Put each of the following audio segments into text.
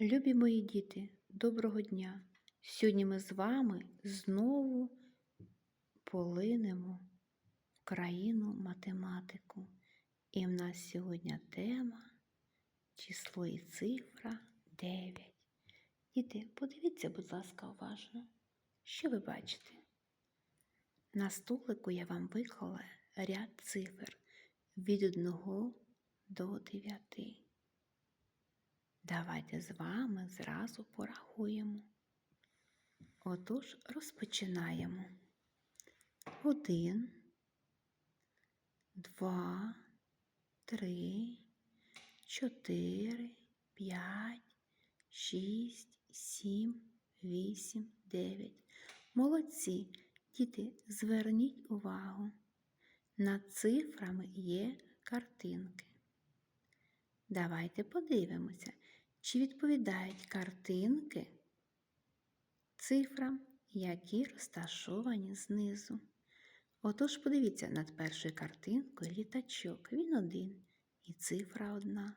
Любі мої діти, доброго дня! Сьогодні ми з вами знову полинемо в країну математику. І в нас сьогодні тема число і цифра 9. Діти, подивіться, будь ласка, уважно, що ви бачите? На столику я вам виклала ряд цифр від 1 до 9. Давайте з вами зразу порахуємо. Отож, розпочинаємо. Один, два, три, чотири, п'ять, шість, сім, вісім, дев'ять. Молодці, діти, зверніть увагу. Над цифрами є картинки. Давайте подивимося, чи відповідають картинки цифрам, які розташовані знизу. Отож, подивіться над першою картинкою літачок. Він один і цифра одна.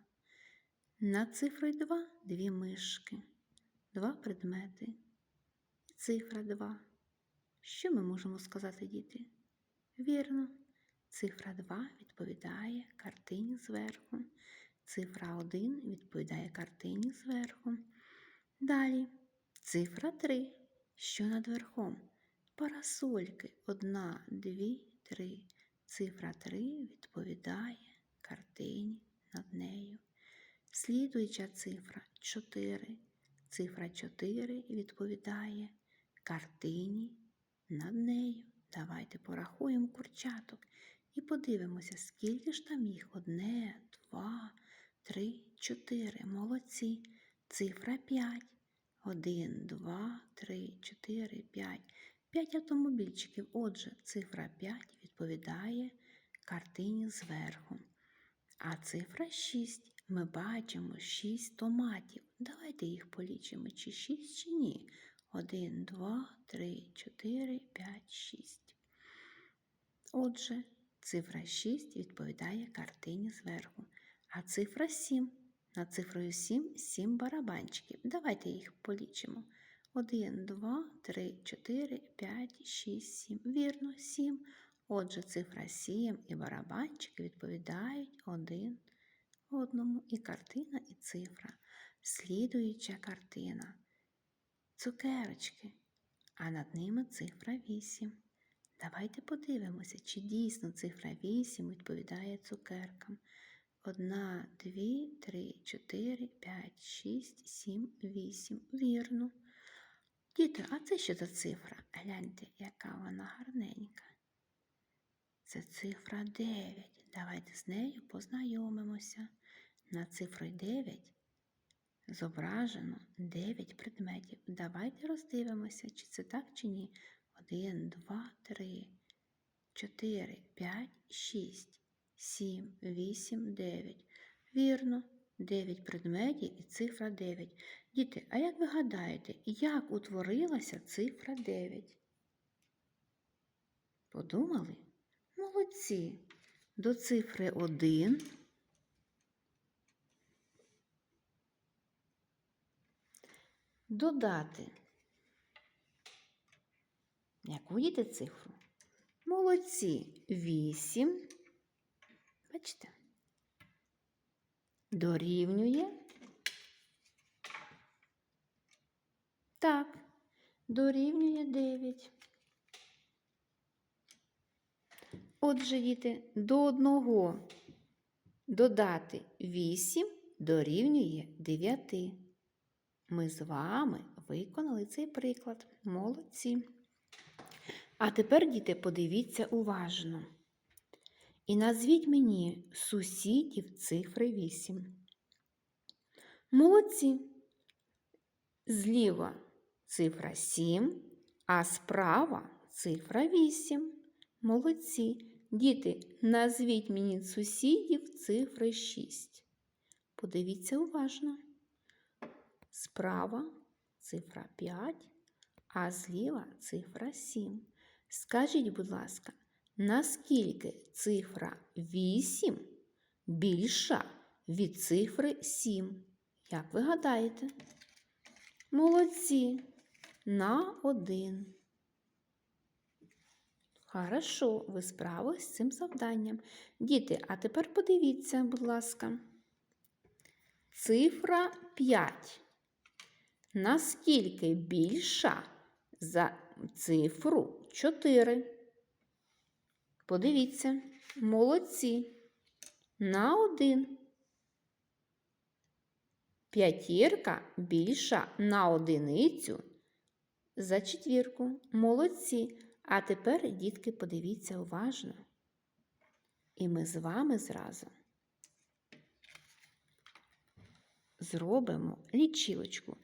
Над цифрою 2 дві мишки, два предмети. І цифра 2. Що ми можемо сказати, діти? Вірно, цифра 2 відповідає картині зверху. Цифра 1 відповідає картині зверху. Далі цифра 3, що над верхом. Парасольки 1, 2, 3. Цифра 3 відповідає картині над нею. Слідуюча цифра 4. Цифра 4 відповідає картині над нею. Давайте порахуємо курчаток і подивимося, скільки ж там їх. Одне, два, три, чотири. Молодці. Цифра 5. Один, два, три, чотири, п'ять. П'ять автомобільчиків. Отже, цифра 5 відповідає картині зверху. А цифра 6. Ми бачимо 6 томатів. Давайте їх полічимо, чи 6, чи ні. 1, 2, 3, 4, 5, 6. Отже, цифра 6 відповідає картині зверху. А цифра 7. Над цифрою 7 7 барабанчиків. Давайте їх полічимо. 1, 2, 3, 4, 5, 6, 7. Вірно, 7. Отже, цифра 7 і барабанчики відповідають один одному. І картина, і цифра. Слідуюча картина. Цукерочки. А над ними цифра 8. Давайте подивимося, чи дійсно цифра 8 відповідає цукеркам. Одна, дві, три, чотири, п'ять, шість, сім, вісім. Вірно. Діти, а це що за цифра? Гляньте, яка вона гарненька. Це цифра 9. Давайте з нею познайомимося. На цифрою 9 зображено 9 предметів. Давайте роздивимося, чи це так, чи ні. 1, 2, 3, 4, 5, 6. 7, 8, 9. Вірно, 9 предметів і цифра 9. Діти, а як ви гадаєте, як утворилася цифра 9? Подумали? Молодці. До цифри 1 додати. Яку діти цифру? Молодці. 8. Бачите? Дорівнює. Так, дорівнює 9. Отже, діти, до одного додати 8 дорівнює 9. Ми з вами виконали цей приклад. Молодці. А тепер, діти, подивіться уважно. І назвіть мені сусідів цифри 8. Молодці. Зліва цифра 7, а справа цифра 8. Молодці. Діти, назвіть мені сусідів цифри 6. Подивіться уважно. Справа цифра 5, а зліва цифра 7. Скажіть, будь ласка, наскільки цифра 8 більша від цифри 7? Як ви гадаєте? Молодці. На один. Хорошо, ви справились з цим завданням. Діти, а тепер подивіться, будь ласка. Цифра 5. Наскільки більша за цифру 4? Подивіться, молодці. На один. П'ятірка більша на одиницю за четвірку. Молодці. А тепер, дітки, подивіться уважно. І ми з вами зразу зробимо лічилочку.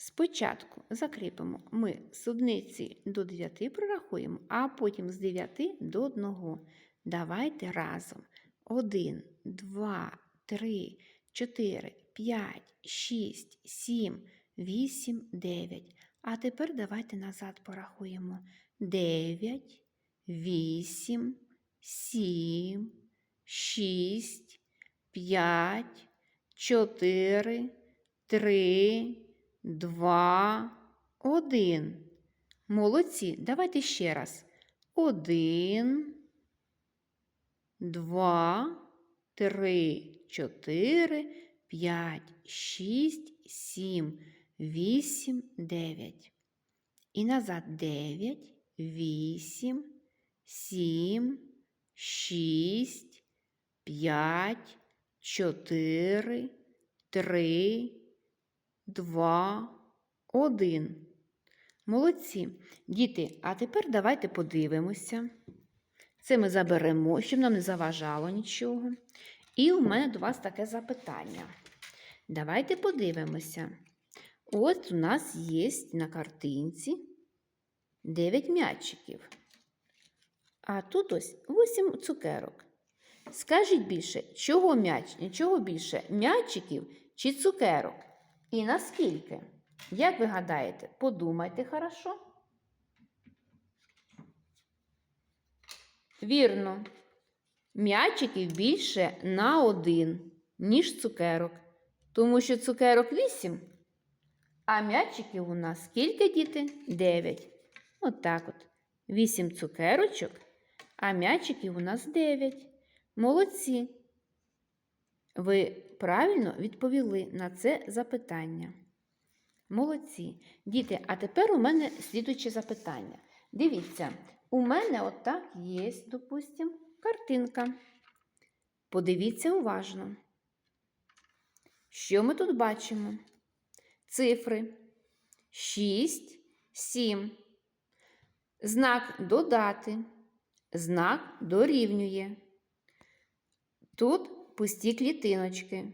Спочатку закріпимо ми з одиниці до 9 прорахуємо, а потім з 9 до 1. Давайте разом. 1, 2, 3, 4, 5, 6, 7, 8, 9. А тепер давайте назад порахуємо. 9, 8, 7, 6, 5, 4, 3, 2, 1. Молодці. Давайте ще раз. 1, 2, 3, 4, 5, 6, 7, 8, 9. І назад. 9, 8, 7, 6, 5, 4, 3, 2, 1. Молодці. Діти, а тепер давайте подивимося. Це ми заберемо, щоб нам не заважало нічого. І у мене до вас таке запитання. Давайте подивимося. От у нас є на картинці 9 м'ячиків. А тут ось 8 цукерок. Скажіть більше, чого м'яч, чого більше м'ячиків чи цукерок? І наскільки? Як ви гадаєте, подумайте хорошо? Вірно, м'ячиків більше на один, ніж цукерок. Тому що цукерок 8, а м'ячиків у нас скільки діти? 9. От так от. 8 цукерочок, а м'ячиків у нас 9. Молодці. Ви правильно відповіли на це запитання. Молодці. Діти, а тепер у мене слідуюче запитання. Дивіться, у мене отак є, допустимо, картинка. Подивіться уважно. Що ми тут бачимо? Цифри 6, 7. Знак додати. Знак дорівнює. Тут пусті клітиночки.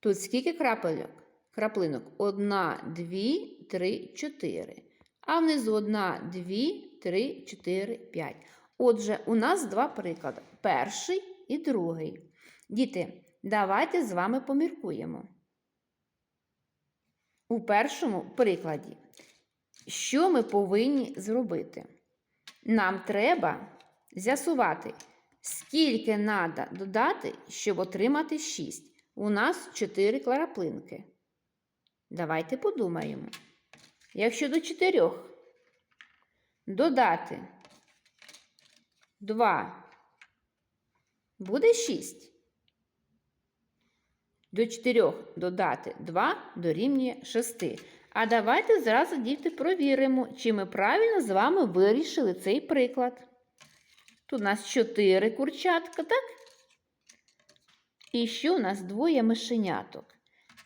Тут скільки крапельок? Краплинок? Одна, дві, три, чотири. А внизу одна, дві, три, чотири, п'ять. Отже, у нас два приклади: перший і другий. Діти, давайте з вами поміркуємо. У першому прикладі, що ми повинні зробити? Нам треба з'ясувати, скільки треба додати, щоб отримати 6. У нас 4 клараплинки. Давайте подумаємо. Якщо до 4 додати 2, буде 6. До 4 додати 2 дорівнює 6. А давайте зразу, діти, провіримо, чи ми правильно з вами вирішили цей приклад. Тут у нас 4 курчатка, так? І ще у нас двоє мишеняток.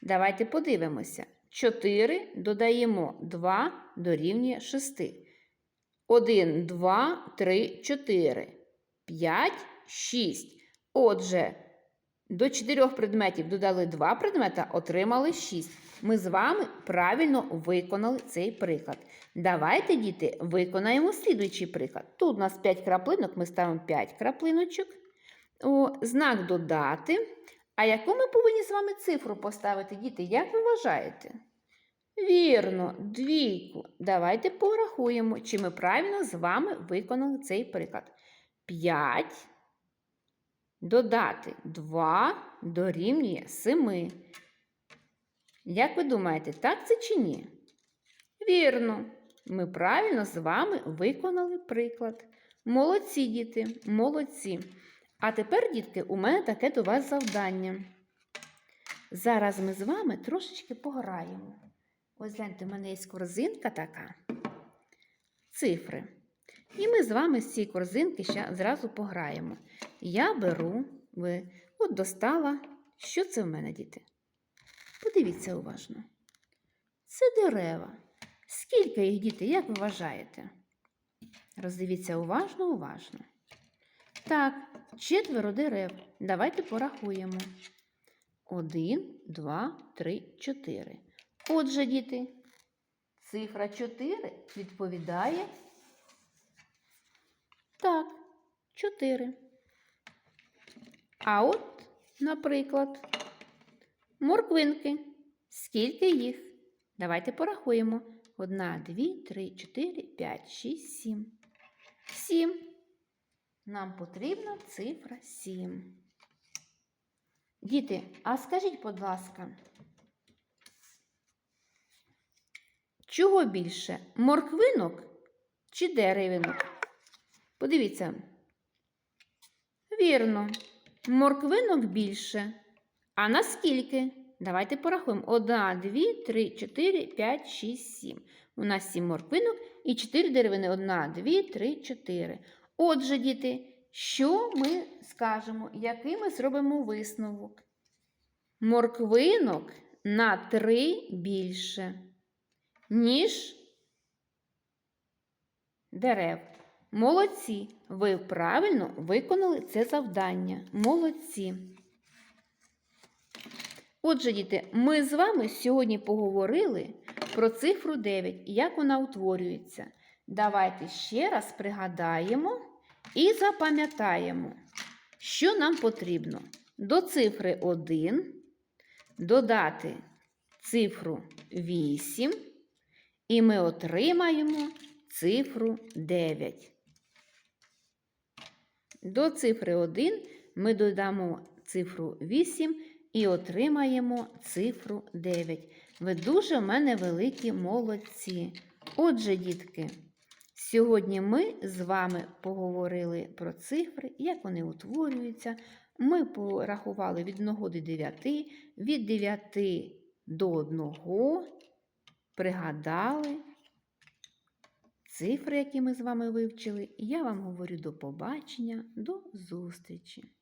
Давайте подивимося. 4 додаємо 2 дорівнює 6. 1, 2, 3, 4, 5, 6. Отже, до 4 предметів додали 2 предмета, отримали 6. Ми з вами правильно виконали цей приклад. Давайте, діти, виконаємо слідуючий приклад. Тут у нас 5 краплинок, ми ставимо 5 краплиночок. О, Знак додати. А яку ми повинні з вами цифру поставити, діти? Як ви вважаєте? Вірно, двійку. Давайте порахуємо, чи ми правильно з вами виконали цей приклад. 5 додати 2 дорівнює 7. Як ви думаєте, так це чи ні? Вірно, ми правильно з вами виконали приклад. Молодці, діти, молодці. А тепер, дітки, у мене таке до вас завдання. Зараз ми з вами трошечки пограємо. Ось гляньте, у мене є корзинка така. Цифри. І ми з вами з цієї корзинки ще зразу пограємо. Я беру, ви, от достала. Що це в мене, діти? Подивіться уважно. Це дерева. Скільки їх діти, як ви вважаєте? Роздивіться уважно, уважно. Так, четверо дерев. Давайте порахуємо. Один, два, три, чотири. Отже, діти, цифра 4 відповідає. Так, 4. А от, наприклад, морквинки. Скільки їх? Давайте порахуємо. Одна, дві, три, чотири, п'ять, шість, сім. Сім. Нам потрібна цифра сім. Діти, а скажіть, будь ласка, чого більше? Морквинок чи деревинок? Подивіться. Вірно, морквинок більше. А наскільки? Давайте порахуємо. Одна, дві, три, чотири, п'ять, шість, сім. У нас сім морквинок і чотири деревини. Одна, дві, три, чотири. Отже, діти, що ми скажемо? Який ми зробимо висновок? Морквинок на три більше, ніж дерев. Молодці! Ви правильно виконали це завдання. Молодці! Отже, діти, ми з вами сьогодні поговорили про цифру 9 і як вона утворюється. Давайте ще раз пригадаємо і запам'ятаємо, що нам потрібно до цифри 1 додати цифру 8, і ми отримаємо цифру 9. До цифри 1 ми додамо цифру 8 і отримаємо цифру 9. Ви дуже в мене великі молодці. Отже, дітки, сьогодні ми з вами поговорили про цифри, як вони утворюються. Ми порахували від 1 до 9, від 9 до 1, пригадали цифри, які ми з вами вивчили. І я вам говорю до побачення, до зустрічі!